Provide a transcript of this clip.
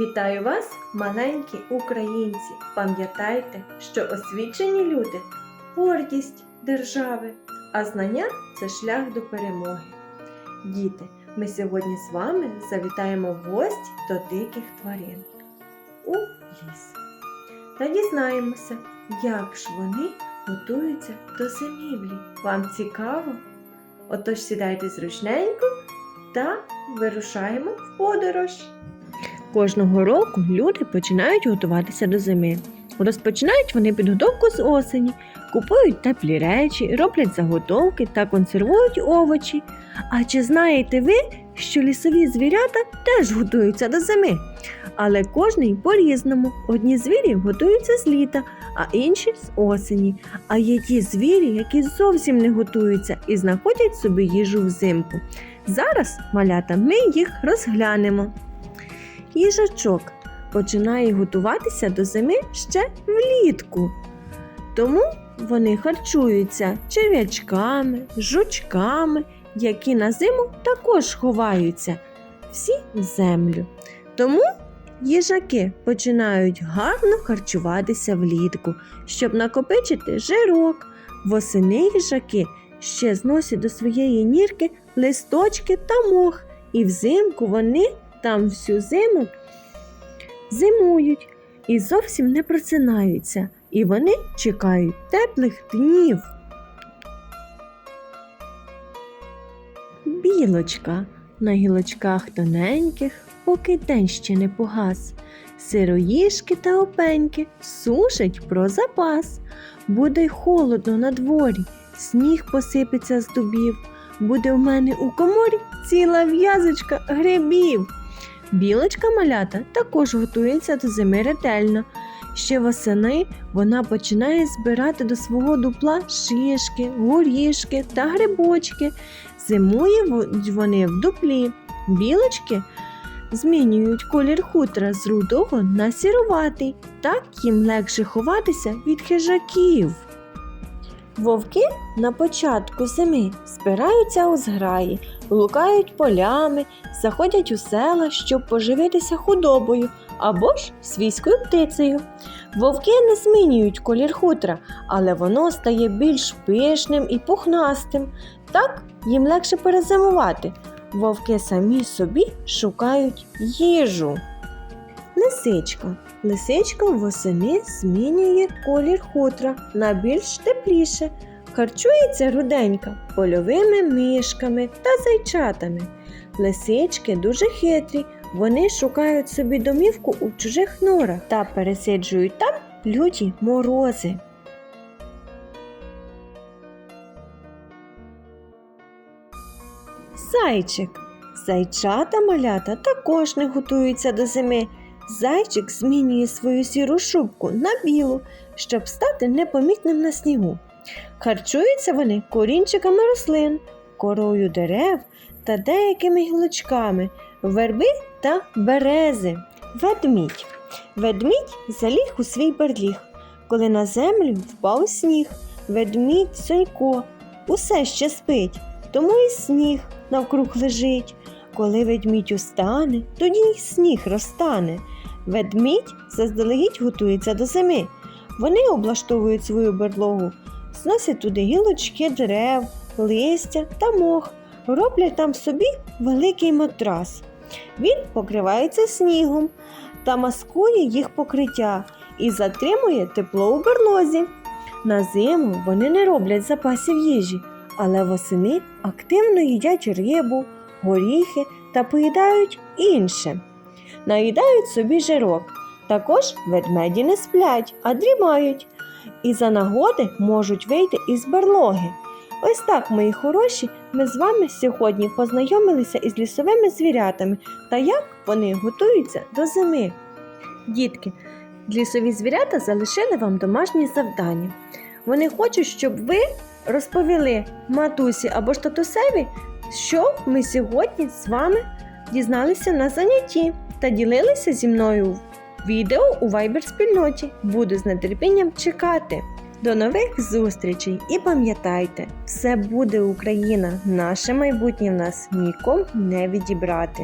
Вітаю вас, маленькі українці! Пам'ятайте, що освічені люди гордість держави, а знання це шлях до перемоги. Діти, ми сьогодні з вами завітаємо в гості до диких тварин у ліс. Та дізнаємося, як ж вони готуються до зимівлі. Вам цікаво? Отож сідайте зручненько та вирушаємо в подорож. Кожного року люди починають готуватися до зими. Розпочинають вони підготовку з осені, купують теплі речі, роблять заготовки та консервують овочі. А чи знаєте ви, що лісові звірята теж готуються до зими? Але кожний по-різному. Одні звірі готуються з літа, а інші з осені. А є ті звірі, які зовсім не готуються і знаходять собі їжу взимку. Зараз, малята, ми їх розглянемо. Їжачок починає готуватися до зими ще влітку. Тому вони харчуються черв'ячками, жучками, які на зиму також ховаються всі в землю. Тому їжаки починають гарно харчуватися влітку, щоб накопичити жирок. Восени їжаки ще зносять до своєї нірки листочки та мох, і взимку вони там всю зиму зимують і зовсім не просинаються, і вони чекають теплих днів. Білочка на гілочках тоненьких, поки день ще не погас. Сироїшки та опеньки сушать про запас. Буде холодно на дворі, сніг посипеться з дубів. Буде в мене у коморі ціла в'язочка грибів. Білочка малята також готується до зими ретельно. Ще восени вона починає збирати до свого дупла шишки, горішки та грибочки. Зимує вони в дуплі. Білочки змінюють колір хутра з рудого на сіруватий. Так їм легше ховатися від хижаків. Вовки на початку зими збираються у зграї, лукають полями, заходять у села, щоб поживитися худобою або ж свійською птицею. Вовки не змінюють колір хутра, але воно стає більш пишним і пухнастим. Так їм легше перезимувати. Вовки самі собі шукають їжу. Лисичка. Лисичка восени змінює колір хутра на більш тепліше. Харчується руденька польовими мишками та зайчатами. Лисички дуже хитрі. Вони шукають собі домівку у чужих норах та пересиджують там люті морози. Зайчик. Зайчата малята також не готуються до зими. Зайчик змінює свою сіру шубку на білу, щоб стати непомітним на снігу. Харчуються вони корінчиками рослин, корою дерев та деякими гілочками, верби та берези. Ведмідь. Ведмідь заліг у свій берліг. Коли на землю впав сніг, ведмідь сонько усе ще спить, тому і сніг навкруг лежить. Коли ведмідь устане, тоді й сніг розтане. Ведмідь заздалегідь готується до зими. Вони облаштовують свою берлогу, зносять туди гілочки дерев, листя та мох, роблять там собі великий матрас. Він покривається снігом та маскує їх покриття і затримує тепло у берлозі. На зиму вони не роблять запасів їжі, але восени активно їдять рибу, горіхи та поїдають інше. Наїдають собі жирок. Також ведмеді не сплять, а дрімають. І за нагоди можуть вийти із берлоги. Ось так, мої хороші, ми з вами сьогодні познайомилися із лісовими звірятами та як вони готуються до зими. Дітки, лісові звірята залишили вам домашні завдання. Вони хочуть, щоб ви розповіли матусі або ж татусеві, що ми сьогодні з вами дізналися на занятті та ділилися зі мною відео у Viber спільноті. Буду з нетерпінням чекати. До нових зустрічей і пам'ятайте, все буде Україна, наше майбутнє в нас нікому не відібрати.